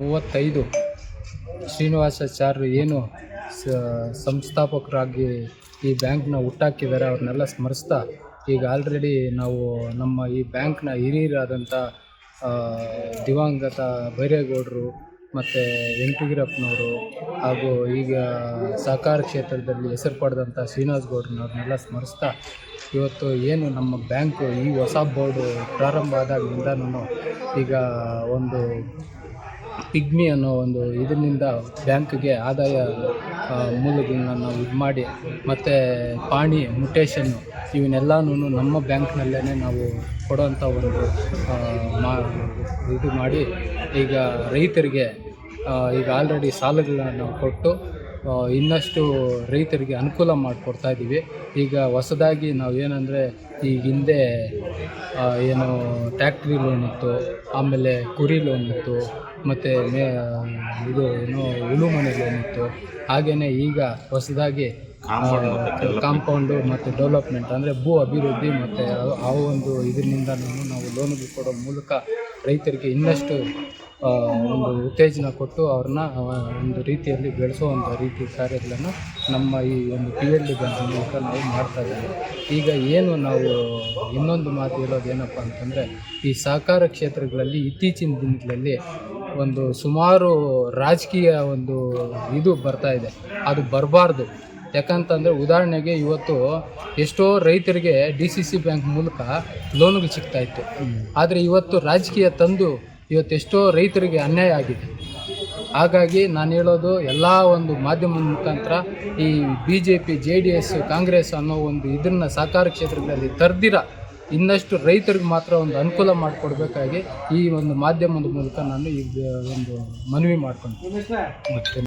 ಮೂವತ್ತೈದು. ಶ್ರೀನಿವಾಸಾಚಾರ್ಯರು ಏನು ಸಂಸ್ಥಾಪಕರಾಗಿ ಈ ಬ್ಯಾಂಕ್ನ ಹುಟ್ಟಾಕಿದ್ದಾರೆ, ಅವ್ರನ್ನೆಲ್ಲ ಸ್ಮರಿಸ್ತಾ ಈಗ ಆಲ್ರೆಡಿ ನಾವು ನಮ್ಮ ಈ ಬ್ಯಾಂಕ್ನ ಹಿರಿಯರಾದಂಥ ದಿವಂಗತ ಬೈರೇಗೌಡರು ಮತ್ತು ವೆಂಕಟಗಿರಪ್ಪನವರು ಹಾಗೂ ಈಗ ಸಹಕಾರ ಕ್ಷೇತ್ರದಲ್ಲಿ ಹೆಸರು ಪಡೆದಂಥ ಶ್ರೀನಿವಾಸ್ ಗೌಡ್ರನ್ನವ್ರನ್ನೆಲ್ಲ ಸ್ಮರಿಸ್ತಾ ಇವತ್ತು ಏನು ನಮ್ಮ ಬ್ಯಾಂಕು ಈ ಹೊಸ ಬೋರ್ಡು ಪ್ರಾರಂಭ ಆದಾಗಿಂದನೂ ಈಗ ಒಂದು ಪಿಗ್ಮಿ ಅನ್ನೋ ಒಂದು ಇದರಿಂದ ಬ್ಯಾಂಕ್ಗೆ ಆದಾಯ ಮೂಲಗಳನ್ನ ನಾವು ಇದು ಮಾಡಿ, ಮತ್ತು ಪಾಣಿ, ಮುಟೇಶನ್ನು ಇವನ್ನೆಲ್ಲನೂ ನಮ್ಮ ಬ್ಯಾಂಕ್ನಲ್ಲೇ ನಾವು ಕೊಡೋಂಥ ಒಂದು ಮಾ, ಇದು ಮಾಡಿ ಈಗ ರೈತರಿಗೆ ಈಗ ಆಲ್ರೆಡಿ ಸಾಲಗಳನ್ನ ಕೊಟ್ಟು ಇನ್ನಷ್ಟು ರೈತರಿಗೆ ಅನುಕೂಲ ಮಾಡಿಕೊಡ್ತಾ ಇದ್ದೀವಿ. ಈಗ ಹೊಸದಾಗಿ ನಾವು ಏನಂದರೆ ಈಗ ಹಿಂದೆ ಏನು ಟ್ಯಾಕ್ಟ್ರಿ ಲೋನ್ ಇತ್ತು ಆಮೇಲೆ ಕುರಿ ಲೋನ್ ಇತ್ತು ಮತ್ತು ಮೇ ಇದು ಏನು ಉಳು ಮನೆ ಲೋನ್ ಇತ್ತು. ಹಾಗೆಯೇ ಈಗ ಹೊಸದಾಗಿ ಕಾಂಪೌಂಡು ಮತ್ತು ಡೆವಲಪ್ಮೆಂಟ್ ಅಂದರೆ ಭೂ ಅಭಿವೃದ್ಧಿ ಮತ್ತು ಆ ಒಂದು ಇದರಿಂದ ನಾವು ಲೋನ್ಗಳು ಕೊಡೋ ಮೂಲಕ ರೈತರಿಗೆ ಇನ್ನಷ್ಟು ಒಂದು ಉತ್ತೇಜನ ಕೊಟ್ಟು ಅವ್ರನ್ನ ಒಂದು ರೀತಿಯಲ್ಲಿ ಬೆಳೆಸುವಂಥ ರೀತಿ ಕಾರ್ಯಗಳನ್ನು ನಮ್ಮ ಈ ಒಂದು ಪಿ ಎಲ್ ಡಿ ಬ್ಯಾಂಕ್ ಮೂಲಕ ನಾವು ಮಾಡ್ತಾ ಇದ್ದೀವಿ. ಈಗ ಏನು ನಾವು ಇನ್ನೊಂದು ಮಾತು ಹೇಳೋದು ಏನಪ್ಪ ಅಂತಂದರೆ ಈ ಸಹಕಾರ ಕ್ಷೇತ್ರಗಳಲ್ಲಿ ಇತ್ತೀಚಿನ ದಿನಗಳಲ್ಲಿ ಒಂದು ಸುಮಾರು ರಾಜಕೀಯ ಒಂದು ಇದು ಬರ್ತಾ ಇದೆ. ಅದು ಬರಬಾರ್ದು. ಯಾಕಂತಂದರೆ ಉದಾಹರಣೆಗೆ ಇವತ್ತು ಎಷ್ಟೋ ರೈತರಿಗೆ ಡಿ ಸಿ ಸಿ ಬ್ಯಾಂಕ್ ಮೂಲಕ ಲೋನ್ಗಳು ಸಿಗ್ತಾ ಇತ್ತು. ಆದರೆ ಇವತ್ತು ರಾಜಕೀಯ ತಂದು ಇವತ್ತು ಎಷ್ಟೋ ರೈತರಿಗೆ ಅನ್ಯಾಯ ಆಗಿದೆ. ಹಾಗಾಗಿ ನಾನು ಹೇಳೋದು ಎಲ್ಲ ಒಂದು ಮಾಧ್ಯಮದ ಮುಖಾಂತರ ಈ B J P J D S, Congress ಅನ್ನೋ ಒಂದು ಇದನ್ನು ಸಹಕಾರ ಕ್ಷೇತ್ರದಲ್ಲಿ ತರ್ದಿರ ಇನ್ನಷ್ಟು ರೈತರಿಗೆ ಮಾತ್ರ ಒಂದು ಅನುಕೂಲ ಮಾಡಿಕೊಡ್ಬೇಕಾಗಿ ಈ ಒಂದು ಮಾಧ್ಯಮದ ಮೂಲಕ ನಾನು ಈ ಒಂದು ಮನವಿ ಮಾಡ್ಕೊಂಡು.